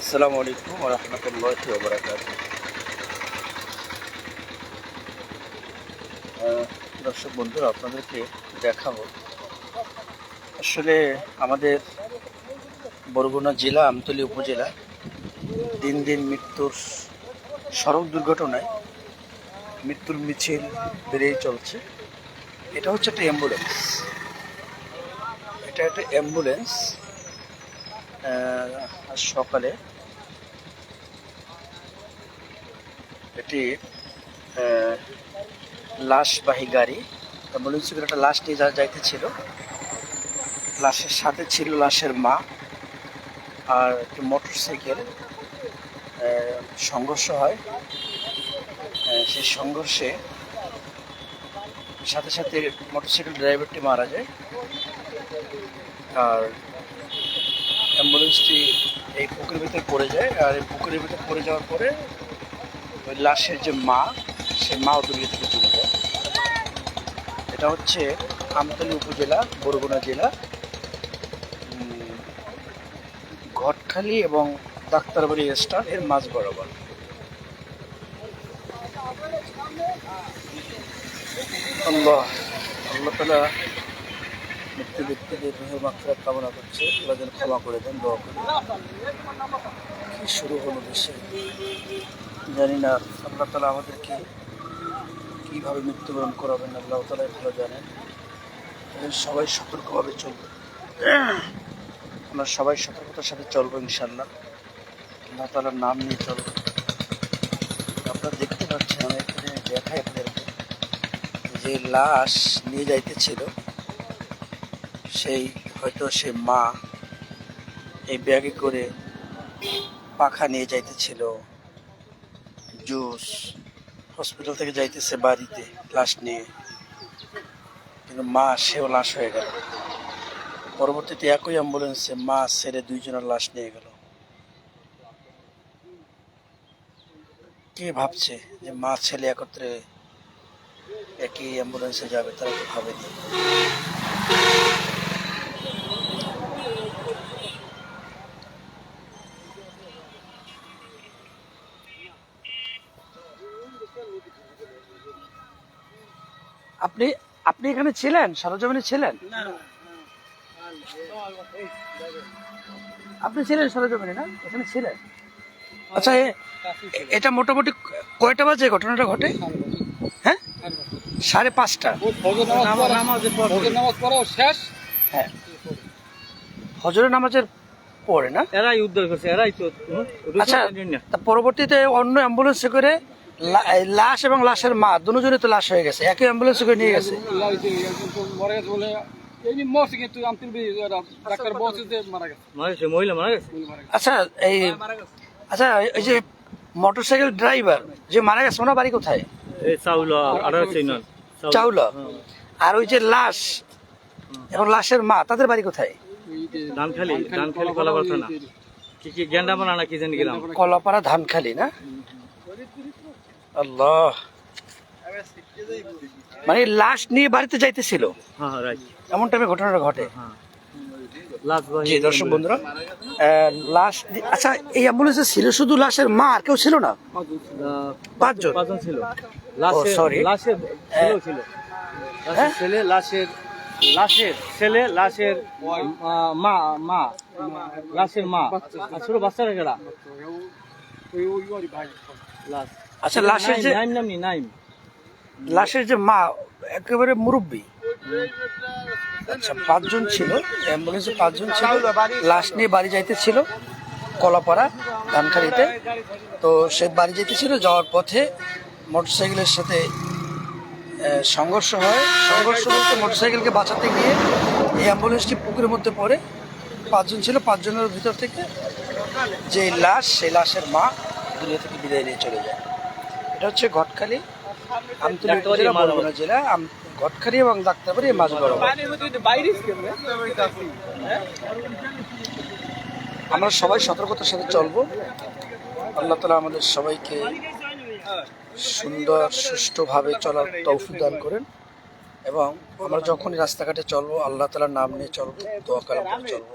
আসসালামু আলাইকুম রহমতুল্লাহ বরাকাত দর্শক বন্ধুরা, আপনাদেরকে দেখাবো। আসলে আমাদের বরগুনা জেলা, আমতলী উপজেলা দিন দিন মৃত্যুর সড়ক দুর্ঘটনায় মৃত্যুর মিছিল বেড়েই চলছে। এটা হচ্ছে একটা অ্যাম্বুলেন্স এটা একটা অ্যাম্বুলেন্স সকালে এটি আহ, লাশবাহী গাড়ি অ্যাম্বুলেন্স করে একটা লাশ নিয়ে যা যাইতেছিল লাশের সাথে ছিল লাশের মা আর একটি মোটর সাইকেল সংঘর্ষ হয়। সেই সংঘর্ষে সাথে সাথে মোটরসাইকেল ড্রাইভারটি মারা যায়। আর অ্যাম্বুলেন্সটি এই পুকুরের ভিতরে পড়ে যায়। আর এই পুকুরের ভিতরে পড়ে যাওয়ার পরে ওই লাশের যে মা, সেই মাও দুর্গে থেকে চলে যায়। এটা হচ্ছে আমতলী উপজেলা, বরগুনা জেলা। ঘটখালি এবং ডাক্তারবাড়ি স্টার এর মাঝ বরাবর। আল্লাহ আল্লাহ তালা মৃত্যু ব্যক্তিদের রুহে মাত্রা কামনা করছে, ওরা যেন ক্ষমা করে দেন, দোয়া করে কি শুরু হলো দেশে? জানি না, আল্লাহ তালা আমাদেরকে কীভাবে মৃত্যুবরণ করাবেন, আল্লাহ তালাই ভালো জানেন। সবাই সতর্কভাবে চলবে। আমরা সবাই সতর্কতার সাথে চলবো ইনশাল্লাহ আল্লাহ তালার নাম নিয়ে চলবো আপনারা দেখতে পাচ্ছেন, আমি এখানে দেখাই আপনাদেরকে যে লাশ নিয়ে যাইতেছিল সেই, হয়তো সে মা এই ব্যাগে করে পাখা নিয়ে যাইতেছিল। জুস। হসপিটাল থেকে যাইতেছে বাড়িতে লাশ নিয়ে। কিন্তু মা, সেও লাশ হয়ে গেল। পরবর্তীতে একই অ্যাম্বুলেন্সে মা ছেড়ে দুইজনের লাশ নিয়ে গেল। কে ভাবছে যে মা, ছেলে একত্রে একই অ্যাম্বুলেন্সে যাবে, তারা তো ভাবেনি। আপনি আপনি এখানে ছিলেন সরজমিনে ছিলেন আপনি ছিলেন সরজমিনে না এখানে ছিলেন আচ্ছা এটা মোটামুটি কয়টা বাজে ঘটনাটা ঘটে হ্যাঁ সাড়ে পাঁচটা শেষ হ্যাঁ হজরের নামাজের পরে না এরাই উদ্ধার করছে এরাই তো আচ্ছা পরবর্তীতে অন্য অ্যাম্বুলেন্সে করে লাশ এবং লাশের মা দুজনে তো লাশ হয়ে গেছে। একই অ্যাম্বুলেন্সে করে নিয়ে গেছে। আচ্ছা এই আচ্ছা এই যে মোটরসাইকেল ড্রাইভার যে মারা গেছে ওনার বাড়ি কোথায়? এই চাউল আর ওই যে লাশ এবং লাশের মা তাদের বাড়ি কোথায়? ধানখালি ধানখালি কলাপাড়া থানা। কি কি গেন্ডা না কি জানি কলাপাড়া ধানখালি না? আল্লাহ মানে লাশ নিয়ে বাড়িতে যাইতেছিল হ্যাঁ হ্যাঁ রাইট এমন টাইমে ঘটনাটা ঘটে হ্যাঁ লাশ জি দর্শক বন্ধুরা লাশ আচ্ছা এই অ্যাম্বুলেন্সে ছিল শুধু লাশের মা আর কেউ ছিল না পাঁচজন পাঁচজন ছিল লাশের sorry. লাশের ছিল হ্যাঁ? ছেলে লাশের লাশের ছেলে লাশের মা মা লাশের মা আর ছোট বাচ্চারা ভাই লাশ আচ্ছা লাশের যে নাইম নামনি নাইম লাশের যে মা একেবারে মুরব্বী। আচ্ছা পাঁচজন ছিল অ্যাম্বুলেন্সে পাঁচজন ছিল লাশ নিয়ে বাড়ি যাইতেছিল কলাপাড়া ধানখালিতে তো সে বাড়ি যেতেছিল যাওয়ার পথে মোটরসাইকেলের সাথে সংঘর্ষ হয়। সংঘর্ষ বলতে মোটরসাইকেলকে বাঁচাতে গিয়ে এই অ্যাম্বুলেন্সটি পুকুরের মধ্যে পড়ে। পাঁচজন ছিল পাঁচজনের ভিতর থেকে যে লাশ সেই লাশের মা দুনিয়া থেকে বিদায় নিয়ে চলে যায়। এটা হচ্ছে ঘটখালি। আমতলী উপজেলা বরগুনা জেলা। ঘটখালি এবং ডাক্তারবাড়ি মাঝ বরাবর। বাইরে আমরা সবাই সতর্কতার সাথে চলবো। আল্লাহ তালা আমাদের সবাইকে সুন্দর সুষ্ঠুভাবে চলার তৌফিক দান করেন। এবং আমরা যখনই রাস্তাঘাটে চলবো আল্লাহ তালার নাম নিয়ে চলবো দোয়া কালাম করে চলবো।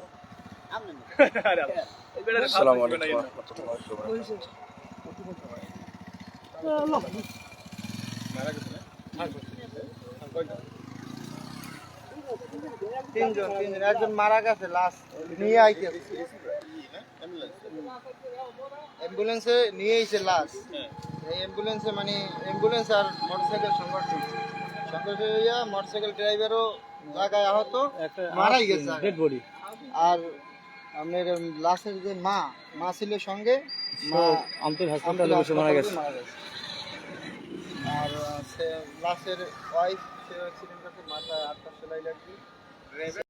আসসালামু আলাইকুম রাহমাতুল্লাহি। তিনজন তিনজন। একজন মারা গেছে লাশ নিয়ে আইতে অ্যাম্বুলেন্সে নিয়ে আইছে লাশ এই অ্যাম্বুলেন্সে মানে অ্যাম্বুলেন্স আর মোটরসাইকেল সংঘর্ষ হয়েছে। সংঘর্ষ হইয়া মোটরসাইকেল ড্রাইভারও জায়গায় আহত মারাই গেছে ডেড বডি আর আপনার লাশের যে মা মা ছিল সঙ্গে মা আমতুল হাসপাতালে মারা গেছে। আর লাশের ওয়াইফ সে অ্যাক্সিডেন্ট আছে মাথায় আটটা সেলাই লাগছে